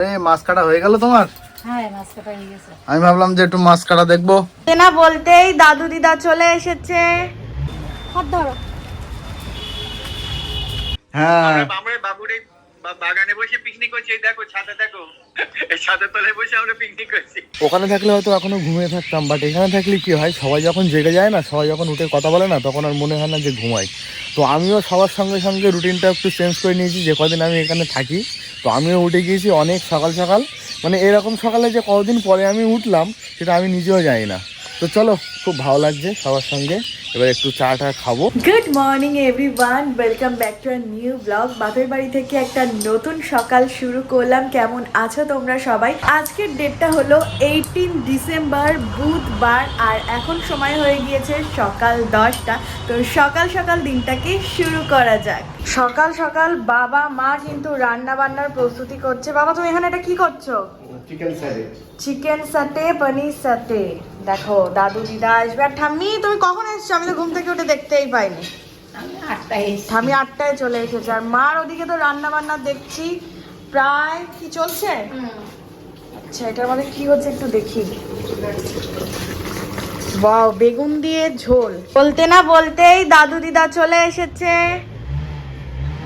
এই মাছ কাটা হয়ে গেল তোমার? হ্যাঁ মাছ কাটা হয়ে গেছে। আমি ভাবলাম যে একটু মাছ কাটা দেখব। না বলতেই দাদু দিদা চলে এসেছে। হাত ধরো। হ্যাঁ। বাগানে বসে পিকনিক করছে দেখো ছাদে দেখো। ওখানে থাকলে হয়তো এখনও ঘুমিয়ে থাকতাম বাট এখানে থাকলে কি হয়, সবাই যখন জেগে যায় না, সবাই যখন উঠে কথা বলে না, তখন আর মনে হয় না যে ঘুমাই। তো আমিও সবার সঙ্গে সঙ্গে রুটিনটা একটু চেঞ্জ করে নিয়েছি, যে কদিন আমি এখানে থাকি। তো আমিও উঠে গিয়েছি অনেক সকাল সকাল। মানে এরকম সকালে যে কদিন পরে আমি উঠলাম, সেটা আমি নিজেও জানি না। তো চলো খুব ভালো লাগছে সবার সঙ্গে। এবার একটু চা টা খাব। Good morning everyone welcome back to our new vlog বাপের বাড়ি থেকে একটা নতুন সকাল শুরু করলাম। কেমন আছো তোমরা সবাই? আজকের ডেটটা হলো এইটিন ডিসেম্বর বুধবার আর এখন সময় হয়ে গিয়েছে সকাল দশটা। তো সকাল সকাল দিনটাকে শুরু করা যাক। সকাল সকাল বাবা মা কিন্তু রান্না বান্নার প্রস্তুতি করছে। বাবা তুমি এখানে এটা কি করছ? চিকেন সাটে পনির সাটে দেখো দাদু দিদা আসবে। আর ঠাম্মি তুমি কখন এসছো? আমি তো ঘুম থেকে উঠে দেখতেই পাইনি। ঠাম্মি আটটায় চলে এসেছে। আর মার ওদিকে তো রান্না বান্না দেখছি। প্রায় কি চলছে? আচ্ছা এটার মধ্যে কি হচ্ছে একটু দেখি। বাও বেগুন দিয়ে ঝোল। বলতে না বলতেই দাদু দিদা চলে এসেছে।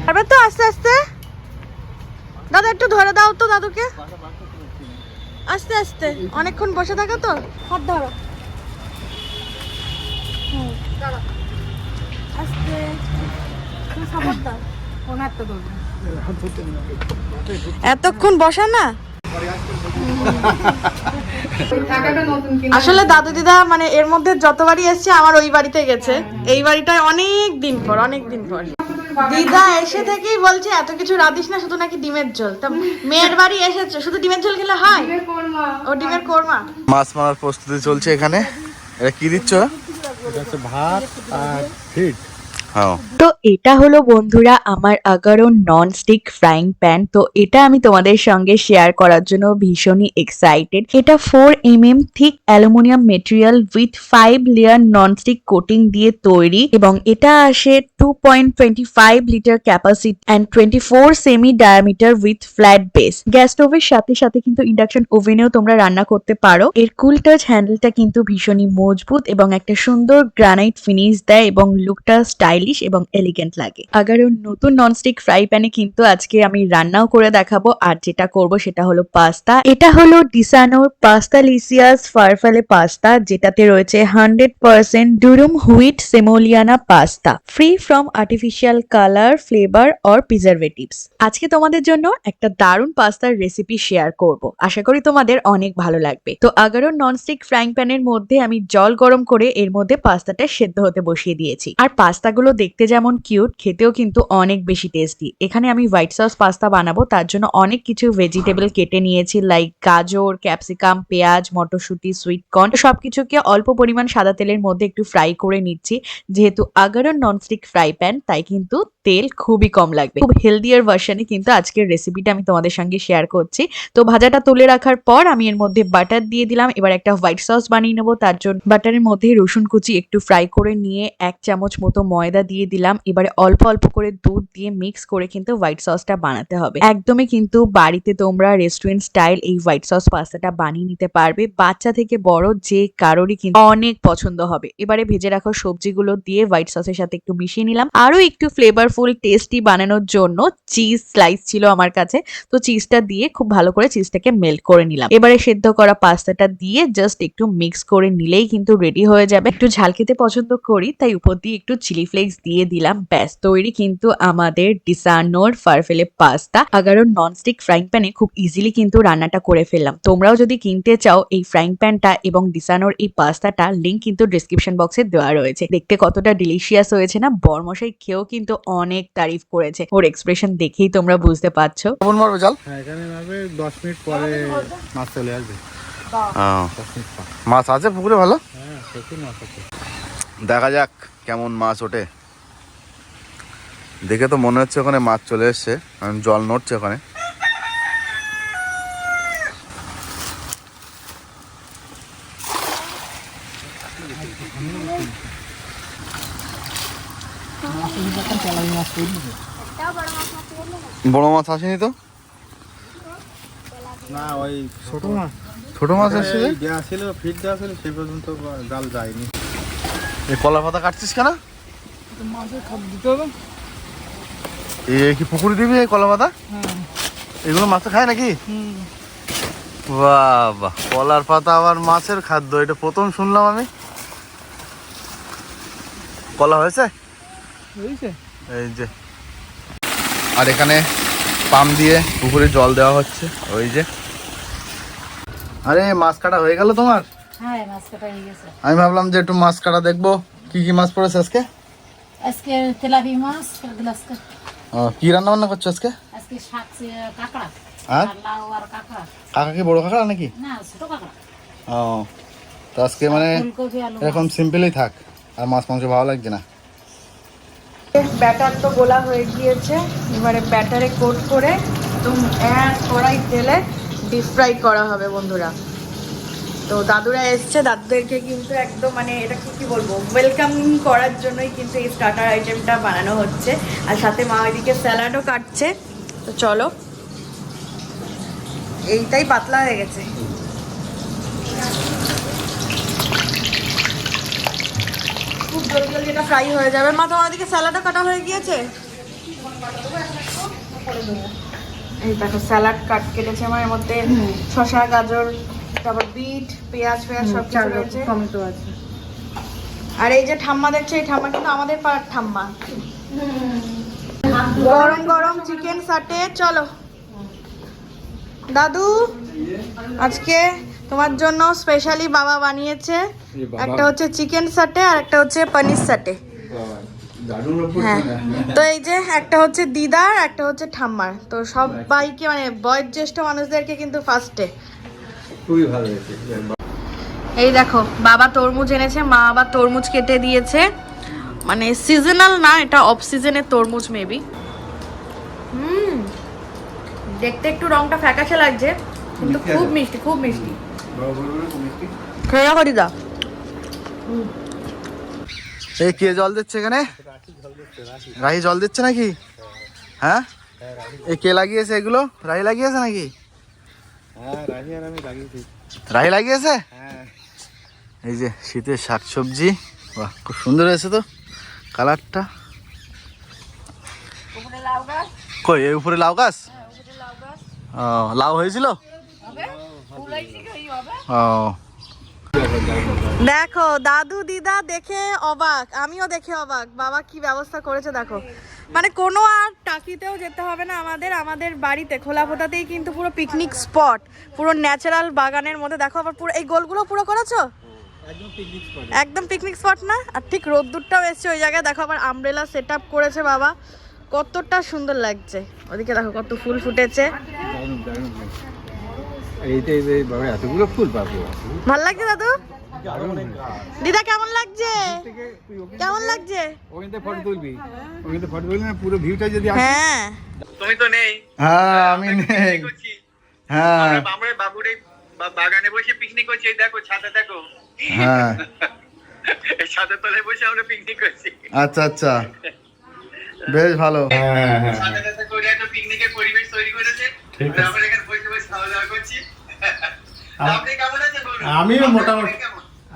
পারবে তো আস্তে আস্তে? দাদা একটু ধরে দাও তো দাদুকে। আস্তে আস্তে। অনেকক্ষণ বসে থাকো তো। হাত ধরো। আস্তে। তুমি দাও। ওনার তো এতক্ষণ বসা না। টাকাটা নতুন কিনে আসলে দাদু দিদা মানে এর মধ্যে যতবারই এসছে আমার ওই বাড়িতে গেছে। এই বাড়িটায় অনেক দিন পর অনেক দিন পর। দিদা এসে থেকেই বলছে এত কিছু রাঁধিস না শুধু নাকি ডিমের ঝোল। তা মেয়ের বাড়ি এসেছে শুধু ডিমের ঝোল খেলে হয়? ও ডিমের কোরমা। মাছ মারার প্রস্তুতি চলছে এখানে। এটা কি দিচ্ছ? ভাত আর ফিট হ্যাঁ। তো এটা হলো বন্ধুরা আমার Agaro non stick frying pan তো এটা আমি তোমাদের সঙ্গে শেয়ার করার জন্য ভীষণই এক্সাইটেড এটা four M M thick aluminium material with five layer non stick coating দিয়ে তৈরি এবং এটা আসে two point twenty five litre capacity and twenty four semi diameter with flat base gas স্টোভের সাথে সাথে কিন্তু ইন্ডাকশন ওভেনেও তোমরা রান্না করতে পারো। এর কুল টাচ হ্যান্ডেলটা কিন্তু ভীষণই মজবুত এবং একটা সুন্দর গ্রানাইট ফিনিশ দেয় এবং লুকটা স্টাইলিশ এবং এলিগেন্ট লাগে। আগারো নতুন ননস্টিক ফ্রাই প্যানে কিন্তু আজকে আমি রান্নাও করে দেখাবো, আর যেটা করব সেটা হলো পাস্তা এটা হলো ডিসানোর পাস্তা লিসিয়াস ফারফালে পাস্তা যেটাতে রয়েছে hundred percent durum wheat semolina pasta free from artificial colour flavour or preservatives আজকে তোমাদের জন্য একটা দারুণ পাস্তার রেসিপি শেয়ার করব। আশা করি তোমাদের অনেক ভালো লাগবে। তো আগারো ননস্টিক ফ্রাইং প্যানের মধ্যে আমি জল গরম করে এর মধ্যে পাস্তাটা সেদ্ধ হতে বসিয়ে দিয়েছি। আর পাস্তাগুলো দেখতে যেমন কিউট খেতেও কিন্তু অনেক বেশি টেস্টি এখানে আমি হোয়াইট সস পাস্তা বানাবো, তার জন্য অনেক কিছু ভেজিটেবল কেটে নিয়েছি লাইক গাজর ক্যাপসিকাম পেঁয়াজ, মটরশুঁটি সুইট কর্ন সবকিছুকে অল্প পরিমাণ সাদা তেলের মধ্যে একটু ফ্রাই করে নিচ্ছি। যেহেতু আগারো ননস্টিক ফ্রাই প্যান তাই কিন্তু তেল খুবই কম লাগবে। খুব হেলদিয়ার ভার্সনে কিন্তু আজকের রেসিপিটা আমি তোমাদের সঙ্গে শেয়ার করছি। তো ভাজাটা তুলে রাখার পর আমি এর মধ্যে বাটার দিয়ে দিলাম। এবার একটা হোয়াইট সস বানিয়ে নেব, তার জন্য বাটারের মধ্যে রসুন কুচি একটু ফ্রাই করে নিয়ে এক চামচ মতো ময়দা দিয়ে দিলাম। এবারে অল্প অল্প করে দুধ দিয়ে মিক্স করে কিন্তু হোয়াইট সসটা বানাতে হবে। একদমই কিন্তু বাড়িতে তোমরা রেস্টুরেন্ট স্টাইল এই হোয়াইট সস পাস্তাটা বানিয়ে নিতে পারবে। বাচ্চা থেকে বড় যে কারোরই কিন্তু অনেক পছন্দ হবে। এবারে ভেজে রাখা সবজিগুলো দিয়ে হোয়াইট সসের সাথে একটু মিশিয়ে নিলাম। আরও একটু ফ্লেভারফুল টেস্টি বানানোর জন্য চিজ স্লাইস ছিল আমার কাছে। তো চিজটা দিয়ে খুব ভালো করে চিজটাকে মেল্ট করে নিলাম। এবারে সেদ্ধ করা পাস্তাটা দিয়ে জাস্ট একটু মিক্স করে নিলেই কিন্তু রেডি হয়ে যাবে। একটু ঝাল খেতে পছন্দ করি, তাই উপর দিয়ে একটু চিলি ফ্লেক্স দিয়ে দিলাম। ব্যাস তৈরি কিন্তু আমাদের ডিসানোর farfalle pasta Agaro nonstick frying প্যানে খুব ইজিলি কিন্তু রান্নাটা করে ফেললাম। তোমরাও যদি কিনতে চাও এই ফ্রাইং প্যানটা এবং ডিসানোর এই পাস্তাটা লিঙ্ক কিন্তু ডিসক্রিপশন বক্সে দেওয়া রয়েছে। দেখতে কতটা ডিলিশিয়াস হয়েছে না বরমশাই খেয়েও কিন্তু অনেক তারিফ করেছে। ওর এক্সপ্রেশন দেখেই তোমরা বুঝতে পারছ। মারবে জাল? হ্যাঁ এখানে মারবে দশ মিনিট পরে মাছ চলে আসবে। হ্যাঁ। মাছ আছে পুকুরে ভালো? হ্যাঁ প্রচুর মাছ আছে। দেখা যাক কেমন মাছ ওঠে। দেখে তো মনে হচ্ছে ওখানে মাছ চলে এসছে। কারণ জল নড়ছে ওখানে। বড় মাছ আসেনি তো? না ওই ছোট মাছ। ছোট মাছ আসছে ছিল ফিট দেওয়া ছিল সে পর্যন্ত জাল যায়নি। এই কলা পাতা কাটছিস কেন? এই কি পুকুরে দিবি এই কলা পাতা এগুলো মাছ খায় নাকি? বাহ বাহ কলার পাতা আবার মাছের খাদ্য এটা প্রথম শুনলাম আমি। কলা হয়েছে? এই যে। আর এখানে পাম্প দিয়ে পুকুরে জল দেওয়া হচ্ছে ওই যে। আরে মাছ কাটা হয়ে গেল তোমার? হ্যাঁ আমি ভাবলাম যে একটু মাছ কাটা দেখব কি কি মাছ পড়েছে আজকে? আজকে তেলাপি মাছ গ্লাস কি রান্না বান্না করছ আজকে? আজকে শাক কাঁকড়া। আর? লাউ আর কাঁকড়া। কাকা কি বড় কাকা নাকি? না ছোট কাঁকড়া। ও তো আজকে মানে এরকম সিম্পলই থাক আর মাছ মাংস ভালো লাগছে না। ব্যাটার তো গোলা হয়ে গিয়েছে এবারে ব্যাটারে কোট করে একদম এক কড়াই তেলে ডিপ ফ্রাই করা হবে বন্ধুরা। তো দাদুরা এসছে দাদুদেরকে কিন্তু একদম মানে এটা কি কি বলব ওয়েলকাম করার জন্যই কিন্তু এই স্টার্টার আইটেমটা বানানো হচ্ছে। আর সাথে মা ওইদিকে স্যালাডও কাটছে। তো চলো এইটাই পাতলা হয়ে গেছে। খুব জলদি জলদি এটা ফ্রাই হয়ে যাবে। মা তোমার ওদিকে স্যালাডও কাটা হয়ে গিয়েছে? এই দেখো স্যালাড কাট কেটেছে আমার এর মধ্যে শসা গাজর তারপর বিট পেঁয়াজ পেঁয়াজ সব কিছু রয়েছে। টমেটো আছে। আর এই যে ঠাম্মা দেখছে এই ঠাম্মা কিন্তু আমাদের পাড়ার ঠাম্মা। গরম গরম চিকেন সাটে চলো। দাদু আজকে তোমার জন্য স্পেশালি বাবা বানিয়েছে। একটা হচ্ছে চিকেন সাটে আর একটা হচ্ছে পনির সাটে। হ্যাঁ। তো এই যে একটা হচ্ছে দিদার একটা হচ্ছে ঠাম্মার। তো সবাইকে মানে বয়োজ্যেষ্ঠ মানুষদেরকে কিন্তু ফার্স্টে খুবই ভালো হয়েছে এই দেখো বাবা তরমুজ এনেছে মা আবার তরমুজ কেটে দিয়েছে। মানে সিজনাল না এটা অফ সিজনের তরমুজ মেবি হুম দেখতে একটু রংটা ফ্যাকাশে লাগছে কিন্তু খুব মিষ্টি খুব মিষ্টি। খেয়ে দেখো দিদা। এই কে জল দিচ্ছে এখানে? রাহি জল দিচ্ছে নাকি? হ্যাঁ? এই কে লাগিয়েছে এগুলো? রাহি লাগিয়েছে নাকি? রাহি লাগিয়েছি। রাহি লাগিয়েছে? হ্যাঁ। এই যে শীতের শাকসবজি বাহ খুব সুন্দর হয়েছে তো কালারটা। কই এই উপরে লাউ গাছ? ও লাউ হয়েছিল? ও। দেখো দাদু দিদা দেখে অবাক আমিও দেখে অবাক। বাবা কি ব্যবস্থা করেছে দেখো। মানে কোনো আর টাকিতেও যেতে হবে না আমাদের আমাদের বাড়িতে খোলা ফোটাতেই কিন্তু পুরো পিকনিক স্পট পুরো ন্যাচারাল বাগানের মধ্যে। দেখো আবার পুরো এই গোলগুলো পুরো করেছ? একদম পিকনিক স্পট না? আর ঠিক রোদ্দুরটাও এসছে ওই জায়গায়। দেখো আবার আমব্রেলা সেট করেছে বাবা। কতটা সুন্দর লাগছে। ওদিকে দেখো কত ফুল ফুটেছে। এতগুলো ফুল পাবো। ভালো লাগছে দাদু? দিদা কেমন লাগছে? কেমন লাগছে? ওখানে ফটো তুলবি। ওখানে ফটো তুলবি না পুরো ভিউটা যদি হ্যাঁ। তুমি তো নেই। হ্যাঁ আমি নেই। হ্যাঁ। আমরা আমরা বাবুর বাগানে বসে পিকনিক করছি দেখো দেখো। হ্যাঁ। ছাদের তলায় বসে আমরা পিকনিক করছি। আচ্ছা আচ্ছা। বেশ ভালো। ছাদে ছাদে করে একটা পিকনিকের পরিবেশ তৈরি করেছে। আমরা এখানে বসে বসে খাওয়া দাওয়া করছি। আপনি কেমন আছেন আমিও মোটামুটি?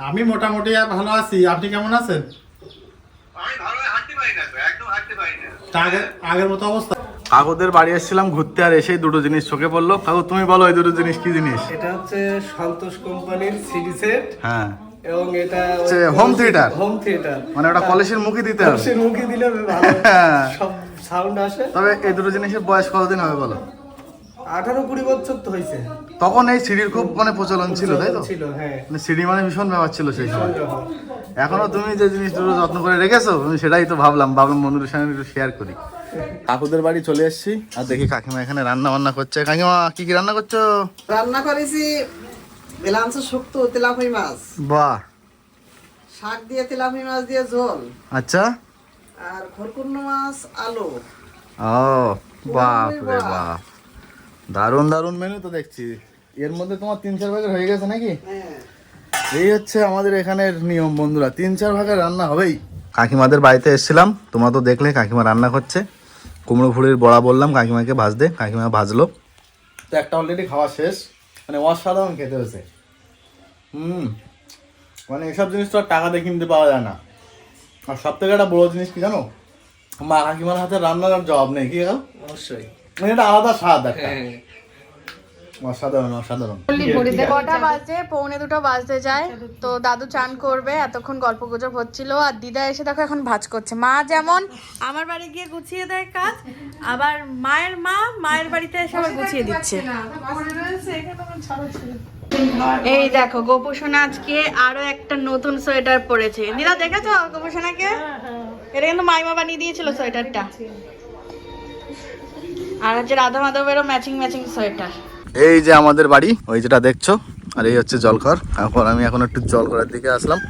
আমি মোটামুটি ভালো আছি। আপনি কেমন আছেন? আগের মতো অবস্থা? কাকুদের বাড়ি এসেছিলাম ঘুরতে আর এসেই দুটো জিনিস চোখে পড়ল। কাকু তুমি বলো এই দুটো জিনিস কি জিনিস? এটা হচ্ছে সন্তোষ কোম্পানির সিডি সেট। হ্যাঁ। এবং এটা হচ্ছে home theater? হোম থিয়েটার মানে ওটা কলেজের মুখে দিতে হবে। মুখে দিলে ভালো। হ্যাঁ। সব সাউন্ড আসে। তবে এই দুটো জিনিসের বয়স কতদিন হবে বলো? আঠারো কুড়ি বছর তো হয়েছে তখন এই সিঁড়ির খুব মানে প্রচলন ছিল তাই তো? ছিল হ্যাঁ। মানে সিঁড়ি মানে ভীষণ ব্যাপার ছিল সেই সময়। এখনও তুমি যে জিনিস দুটো যত্ন করে রেখেছো আমি সেটাই তো ভাবলাম। ভাবলাম বন্ধুদের সঙ্গে একটু শেয়ার করি। কাকুদের বাড়ি চলে এসেছি আর দেখি কাকিমা এখানে রান্না বান্না করছে। কাকিমা কি কি রান্না করছ? রান্না করেছি এলাঞ্চ শুক্ত তেলাপুই মাছ। বাহ। শাক দিয়ে তেলাপুই মাছ দিয়ে ঝোল। আচ্ছা। আর খরকুন্ন মাছ আলু। ও বাপ রে বাপ। দারুণ দারুণ মেনু তো দেখছি। এর মধ্যে তোমার তিন, চার ভাগের হয়ে গেছে নাকি? এই হচ্ছে আমাদের এখানের নিয়ম বন্ধুরা, তিন, চার ভাগের রান্না হবেই। কাকিমাদের বাড়িতে এসেছিলাম, তোমরা তো দেখলে কাকিমা রান্না করছে। কুমড়ো ফুলের বড়া বললাম, কাকিমাকে ভাজতে, কাকিমা ভাজলো। তো একটা অলরেডি খাওয়া শেষ। মানে অসাধারণ খেতে হয়েছে। হুম মানে এসব জিনিস তো আর টাকা দিয়ে কিনতে পাওয়া যায় না। আর সব থেকে একটা বড় জিনিস কি জানো? মা কাকিমার হাতে রান্নার জবাব নেই, কি অবশ্যই। এটা আলাদা স্বাদ একটা। অসাধারণ অসাধারণ। কটা বাজে? পৌনে দুটো বাজতে যায়। তো দাদু চান করবে এতক্ষণ গল্প গুজব হচ্ছিল। আর দিদা এসে দেখো এখন ভাজ করছে। মা যেমন আমার বাড়ি গিয়ে গুছিয়ে দেয় কাজ আবার মায়ের মা মায়ের বাড়িতে এসে আবার গুছিয়ে দিচ্ছে। এই দেখো গোপুসোনা আজকে আরও একটা নতুন সোয়েটার পরেছে। দিদা দেখেছ গোপুসোনাকে? এটা কিন্তু মাইমা বানিয়ে দিয়েছিল সোয়েটারটা। আর হচ্ছে রাধা মাধবেরও ম্যাচিং ম্যাচিং সোয়েটার এই যে আমাদের বাড়ি ওই যেটা দেখছ আর এই হচ্ছে জলঘর। এখন আমি এখন একটু জলঘরের দিকে আসলাম।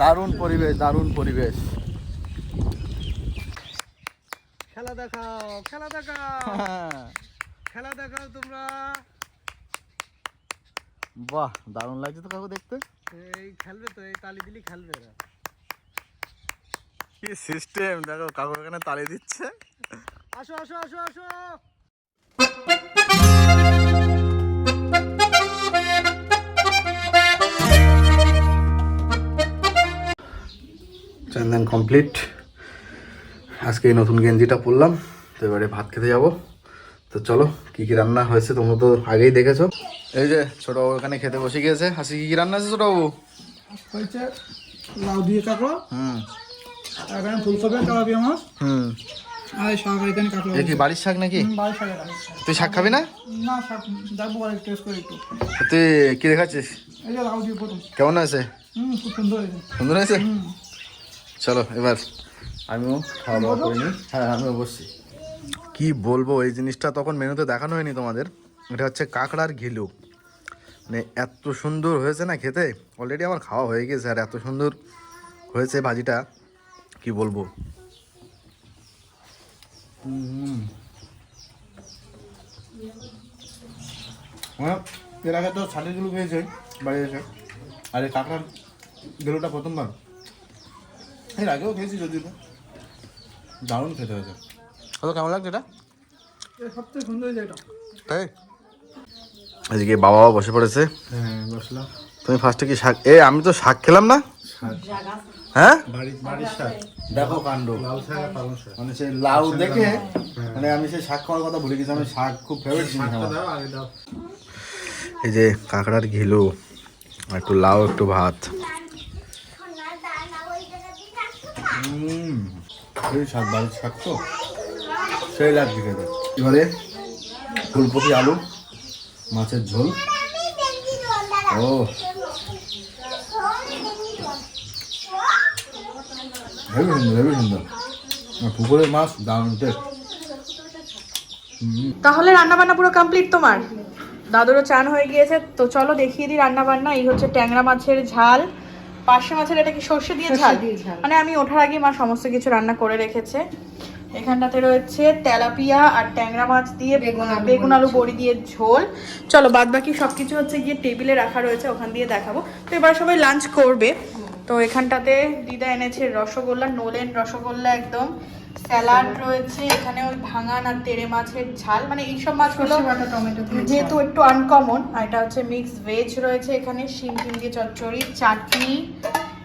দারুণ পরিবেশ দারুণ পরিবেশ। খেলা দেখাও খেলা দেখাও। খেলা দেখাও তোমরা। বাহ দারুণ লাগছে তো কাকু দেখতে। এই খেলবে তো এই তালি দিলি খেলবে এরা। কি সিস্টেম দেখো কাকু এখানে তালি দিচ্ছে। আসো আসো আসো আসো। চান্দান কমপ্লিট আজকে এই নতুন গেঞ্জিটা পরলাম তো এবারে ভাত খেতে যাব। তো চলো কি কি রান্না হয়েছে তোমরা তো আগেই দেখেছ। এই যে ছোটবাবু এখানে খেতে বসে গিয়েছে। হাসি কি কি রান্না আছে ছোটবাবু? হয়েছে লাউ দিয়ে কাঁকড়া হুম। এখানে ফুলকপি তেলাপিয়া মাছ। হুম। এ কি বাড়ির শাক নাকি। তুই শাক খাবি না? তুই কি দেখাচ্ছিস? কেমন আছে সুন্দর সুন্দর চলো এবার আমিও খাওয়া দাওয়া করিনি। হ্যাঁ আমিও বসছি। কি বলব এই জিনিসটা তখন মেনুতে দেখানো হয়নি তোমাদের। এটা হচ্ছে কাঁকড়ার ঘিলু। মানে এত সুন্দর হয়েছে না খেতে? অলরেডি আমার খাওয়া হয়ে গেছে আর এত সুন্দর হয়েছে ভাজিটা। কি বলব? এর আগে তো ছালের গেলু খেয়েছে বাড়ি এসে। আর এই কাঁকড়ার গেলুটা প্রথমবার এর আগেও খেয়েছি যদি তো দারুণ খেতে হয়েছে। কত কেমন লাগছে এটা? সবথেকে সুন্দর এটা তাই? আজকে বাবাও বসে পড়েছে। হ্যাঁ বসলাম তুমি ফার্স্টে কি শাক এ আমি তো শাক খেলাম না। হ্যাঁ? দেখো কাণ্ড। মানে সেই লাউ দেখে মানে আমি সেই শাক খাওয়ার কথা ভুলে গেছি আমি শাক খুব ফেভারিট জিনিস এই যে কাঁকড়ার ঘিলু আর একটু লাউ একটু ভাত। এই শাক বাড়ির শাক তো। সেই লাগছে খেতে এবারে ফুলকপি আলু মাছের ঝোল। ও হেবি সুন্দর হেবি সুন্দর পুকুরের মাছ দারুণ টেস্ট তাহলে রান্না বান্না পুরো কমপ্লিট তোমার? দাদুরও চান হয়ে গিয়েছে তো চলো দেখিয়ে দিই রান্না বান্না এই হচ্ছে ট্যাংরা মাছের ঝাল। পার্শে মাছের এটা কি সর্ষে দিয়ে ঝাল? মানে আমি ওঠার আগে মা সমস্ত কিছু রান্না করে রেখেছে। এখানটাতে রয়েছে তেলাপিয়া আর ট্যাংরা মাছ দিয়ে বেগুন বেগুন আলু বড়ি দিয়ে ঝোল। চলো বাদ বাকি সব কিছু হচ্ছে গিয়ে টেবিলে রাখা রয়েছে ওখান দিয়ে দেখাবো। তো এবার সবাই লাঞ্চ করবে। তো এখানটাতে দিদা এনেছে রসগোল্লা নোলেন রসগোল্লা একদম। স্যালাড রয়েছে এখানে ওই ভাঙান আর তেড়ে মাছের ঝাল। মানে এইসব মাছগুলো যেহেতু একটু আনকমন আর এটা হচ্ছে মিক্স ভেজ রয়েছে এখানে শিম টিম দিয়ে চচ্চড়ি চাটনি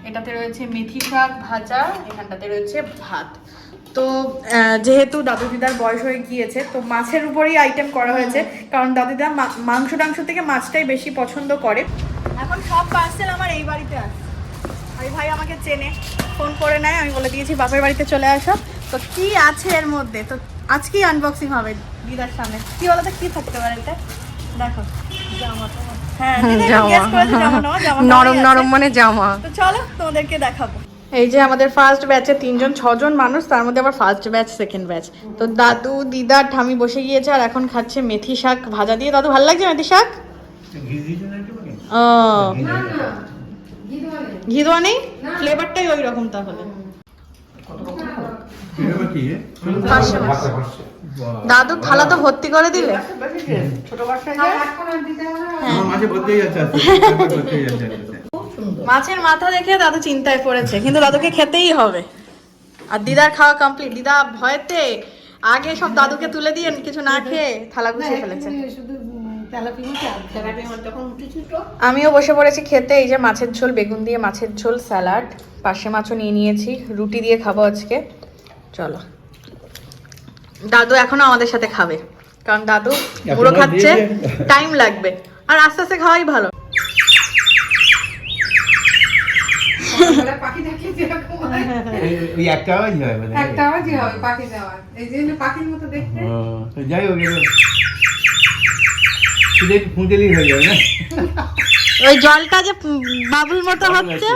এটাতে রয়েছে মেথি শাক ভাজা এখানটাতে রয়েছে ভাত। তো যেহেতু দাদু দিদার বয়স হয়ে গিয়েছে তো মাছের উপরেই আইটেম করা হয়েছে কারণ দাদু দিদা মা- মাংস টাংস থেকে মাছটাই বেশি পছন্দ করে। এখন সব পার্সেল আমার এই বাড়িতে আসে আর এই ভাই আমাকে চেনে। ফোন করে নেয় আমি বলে দিয়েছি বাপের বাড়িতে চলে আসো। তো কি আছে এর মধ্যে? তো আজকেই আনবক্সিং হবে দিদার সামনে। কি বলো তো কি থাকতে পারে এটা? দেখো। হ্যাঁ দিদা একটু guess করেছ, জামা নেওয়া, জামা নেওয়াই মানে জামা। তো চলো তোমাদেরকে দেখাবো। এই যে আমাদের ফার্স্ট ব্যাচে তিনজন ছজন মানুষ তার মধ্যে আবার ফার্স্ট ব্যাচ সেকেন্ড ব্যাচ তো দাদু দিদা ঠামি বসে গিয়েছে আর এখন খাচ্ছে মেথি শাক ভাজা দিয়ে। দাদু ভালো লাগছে মেথি শাক? ও। ঘি দেওয়া নেই ফ্লেভারটাই ওই রকম তাহলে। দাদু থালা তো ভর্তি করে দিলে? যাচ্ছে মাছের মাথা দেখে দাদু চিন্তায় পড়েছে কিন্তু দাদুকে খেতেই হবে। আর দিদার খাওয়া কমপ্লিট দিদা ভয়েতে আগে সব দাদুকে তুলে দিয়ে কিছু না খেয়ে থালা গুছিয়ে ফেলেছে। শুধু আমিও বসে পড়েছি খেতে এই যে মাছের ঝোল বেগুন দিয়ে মাছের ঝোল স্যালাড। পাশে মাছও নিয়ে নিয়েছি রুটি দিয়ে খাব আজকে। চলো। দাদু এখনও আমাদের সাথে খাবে কারণ দাদু পুরো খাচ্ছে টাইম লাগবে। আর আস্তে আস্তে খাওয়াই ভালো। একটা আওয়াজ হয় মানে একটা আওয়াজই হবে পাখি যাওয়ার এই যে পাখির মতো দেখতে। যাই হোক শুধু একটু হয়ে যাবে না? ওই জলটা যে বাবুল মতো হচ্ছে?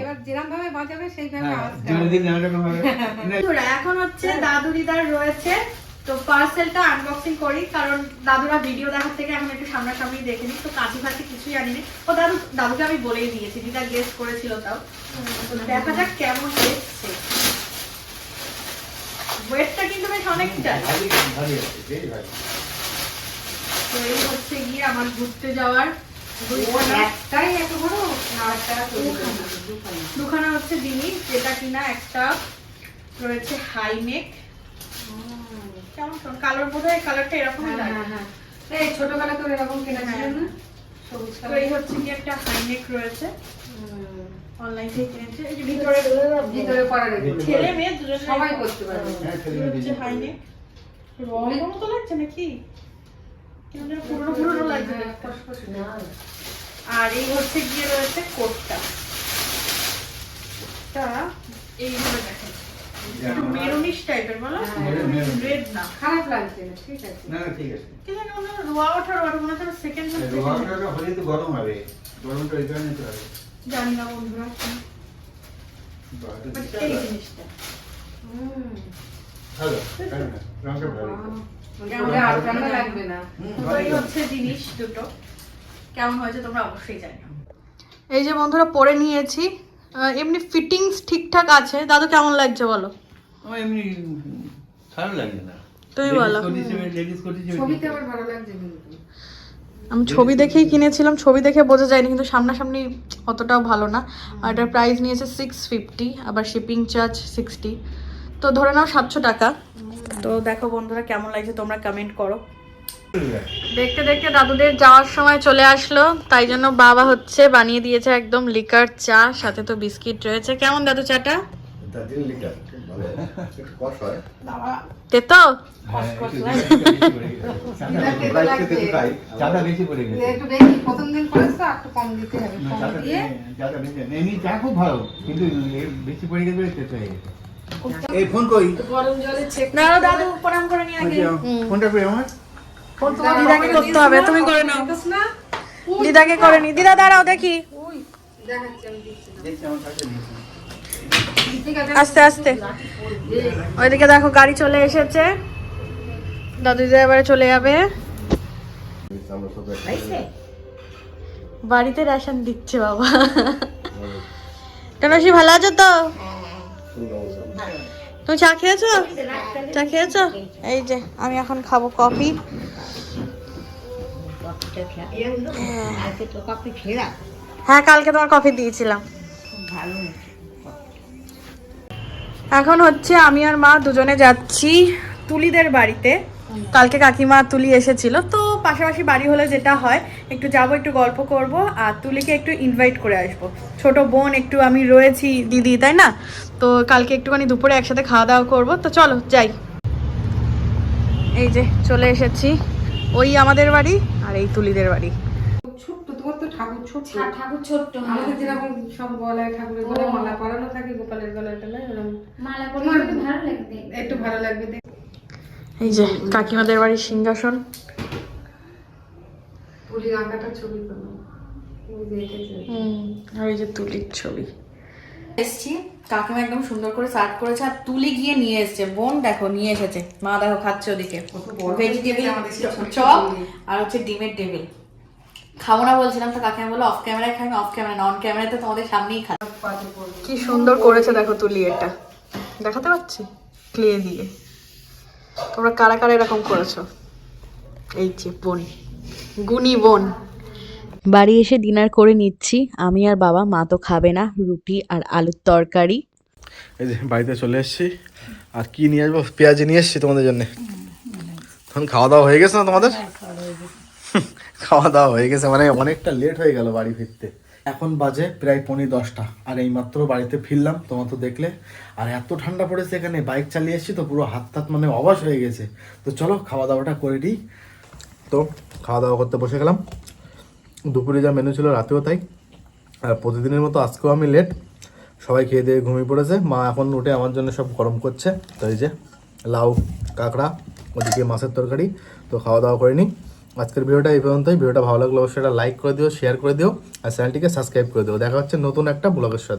এবার যেরকম ভাবে বাজাবে সেইভাবে আওয়াজটা এরকম হবে। এখন হচ্ছে দাদু দিদার রয়েছে। তো পার্সেলটা আনবক্সিং করি কারণ দাদুরা ভিডিও দেখার থেকে এখন একটু সামনাসামনি দেখে নিই তো কাছে কাছে কিছুই আনিনি ও দাদু দাদুকে আমি বলেই দিয়েছি দিদা গেস করেছিল তাও। তো দেখা যাক কেমন এসছে ওয়েটটা কিন্তু বেশ অনেকটা ভারী, ভারী আছে, বেশ ভারী। তো এই হচ্ছে গিয়ে আমার ঘুরতে যাওয়ার একটাই এত বড়? না দুখানা। হচ্ছে জিনিস যেটা কিনা একটা রয়েছে হাইনেক কেমন কালার বোধ হয় কালারটা হ্যাঁ এই ছোটবেলা তো এরকম কেনা ছিল হ্যাঁ। না? তো এই হচ্ছে কি একটা হাইনেক রয়েছে। অনলাইন থেকে কিনেছে। এই যে ভিতরে ভিতরে ছেলে মেয়ে দুজন সবাই করতে পারবে। হ্যাঁ, ছেলে মেয়ে হাইনেক রঙের মতো লাগছে নাকি? পুরনো পুরনো লাগছে আর এই হচ্ছে গিয়ে রয়েছে কোটটা। তা এইভাবে দেখেন একটু মেরুনিশ টাইপের বলো? রেড না। খারাপ লাগছে না ঠিক আছে। না না ঠিক আছে। কি জানি মনে রোয়া ওঠার ওটা মনে হচ্ছে সেকেন্ড রোহাটা হলে তো গরম হবে। গরমটা এই কারণে তো হবে। জানি না বন্ধুরা। এই জিনিসটা। ভালো মানে হুম, ভালো। এই তো। হচ্ছে জিনিস দুটো। কেমন হয়েছে তোমরা অবশ্যই জানিও। এই যে বন্ধুরা পরে নিয়েছি। এমনি ফিটিংস ঠিকঠাক আছে। দাদু কেমন লাগছে বলো? এমনি খারাপ লাগে না। তুমি বলো। লেডিস কোট হিসেবে ছবিতে আমার ভালো লাগছে আমি ছবি দেখেই কিনেছিলাম। ছবি দেখে বোঝা যায়নি কিন্তু সামনাসামনি অতটাও ভালো না। আর এটার প্রাইস নিয়েছে সিক্স ফিফটি আবার শিপিং চার্জ সিক্সটি তো ধরে নাও সাতশো টাকা। তো দেখো বন্ধুরা কেমন লাগছে তোমরা কমেন্ট করো। দেখতে দেখতে দাদুদের যাওয়ার সময় চলে আসলো তাই জন্য বাবা হচ্ছে বানিয়ে দিয়েছে একদম লিকার চা সাথে তো বিস্কিট রয়েছে। কেমন দাদু চাটা? তেতো? হ্যাঁ, চাটা বেশি পড়ে গেছে। একটু বেশি প্রথম দিন করেছ তো একটু কম দিতে হবে। কম দিয়ে চাটা বেশি। এমনি চা খুব ভালো কিন্তু বেশি পড়ে গেছে তেতো হয়ে গেছে। এই ফোন কই? গরম জলে ছেক না দাদু প্রণাম করে নিয়ে আগে। ফোনটা পেয়ে আমার? দিদাকে করতে হবে তুমি করে নাও। দিদাকে করে নি। দিদা দাঁড়াও দেখি। আস্তে আস্তে। ওইদিকে দেখো গাড়ি চলে এসেছে। দাদু দিদা এবারে চলে যাবে। বাড়িতে রেশন দিচ্ছে বাবা। টনসি ভালো আছো তো? তুমি চা খেয়েছো? চা খেয়েছো? এই যে, আমি এখন খাব কফি। হ্যাঁ কালকে তোমার কফি দিয়েছিলাম। এখন হচ্ছে আমি আর মা দুজনে যাচ্ছি তুলিদের বাড়িতে। কালকে কাকিমা তুলি এসেছিল। তো পাশাপাশি বাড়ি হলে যেটা হয়, একটু যাব, একটু গল্প করব, আর তুলিকে একটু ইনভাইট করে আসব। ছোট বোন, একটু আমি রয়েছি দিদি, তাই না? তো কালকে একটুখানি দুপুরে একসাথে খাওয়া দাওয়া করব। তো চলো যাই। এই যে চলে এসেছি। ওই আমাদের বাড়ি আর এই তুলিদের বাড়ি। ছোট্ট তোমার তো ঠাকুর ছোট্ট। ঠাকুর ছোট্ট আমাদের যেরকম সব গলায় ঠাকুরের গলায় মালা পরানো থাকে গোপালের গলায় টলায় ওরকম। মালা পরে ভালো লাগবে একটু ভালো লাগবে এই যে কাকিমাদের বাড়ির সিংহাসন। আঁকাটা ছবি আর এই যে তুলির ছবি। এসছি। কাকিমা একদম সুন্দর করে সার্ভ করেছে আর তুলি গিয়ে নিয়ে এসেছে। বোন দেখো নিয়ে এসেছে। মা দেখো খাচ্ছে ওদিকে। ভেজিটেবিল চপ আর হচ্ছে ডিমের টেবিল খাব না বলছিলাম তো কাকিমা বলো অফ ক্যামেরায় খাই অফ ক্যামেরা নন ক্যামেরাতে তোমাদের সামনেই খাই। কি সুন্দর করেছে দেখো তুলি এটা। দেখাতে পাচ্ছি? ক্লে দিয়ে। তোমরা কারা কারা এরকম করেছ? এই যে বোন। গুনি বোন। বাড়ি এসে ডিনার করে নিচ্ছি। আমি আর বাবা, মা তো খাবে না, রুটি আর আলুর তরকারি। এই যে বাড়িতে চলে এসেছি। আর কি নিয়ে আসব? পেঁয়াজ নিয়ে এসেছি তোমাদের জন্য। তখন খাওয়া দাওয়া হয়ে গেছে না তোমাদের? খাওয়া দাওয়া হয়ে গেছে মানে অনেকটা লেট হয়ে গেল বাড়ি ফিরতে। এখন বাজে প্রায় পৌনে দশটা। আর এই মাত্র বাড়িতে ফিরলাম, তোমার তো দেখলে। আর এত ঠান্ডা পড়েছে এখানে, বাইক চালিয়ে এসেছি তো পুরো হাত হাত মানে অবাস হয়ে গেছে। তো চলো, খাওয়া দাওয়াটা করে দিই। তো খাওয়া দাওয়া করতে বসে গেলাম। দুপুরে যা মেনু ছিল রাতেও তাই। আর প্রতিদিনের মতো আজকেও আমি লেট সবাই খেয়ে দিয়ে ঘুমিয়ে পড়েছে। মা এখন উঠে আমার জন্য সব গরম করছে। তো এই যে লাউ, কাঁকড়া, ওদিকে মাছের তরকারি। তো খাওয়া দাওয়া করে আজকের ভিডিওটা এই পর্যন্তই। ভিডিওটা ভালো লাগলে অবশ্যই লাইক করে দিও শেয়ার করে দিও, আর চ্যানেলটিকে সাবস্ক্রাইব করে দিও। দেখা হচ্ছে নতুন একটা ব্লগের সাথে।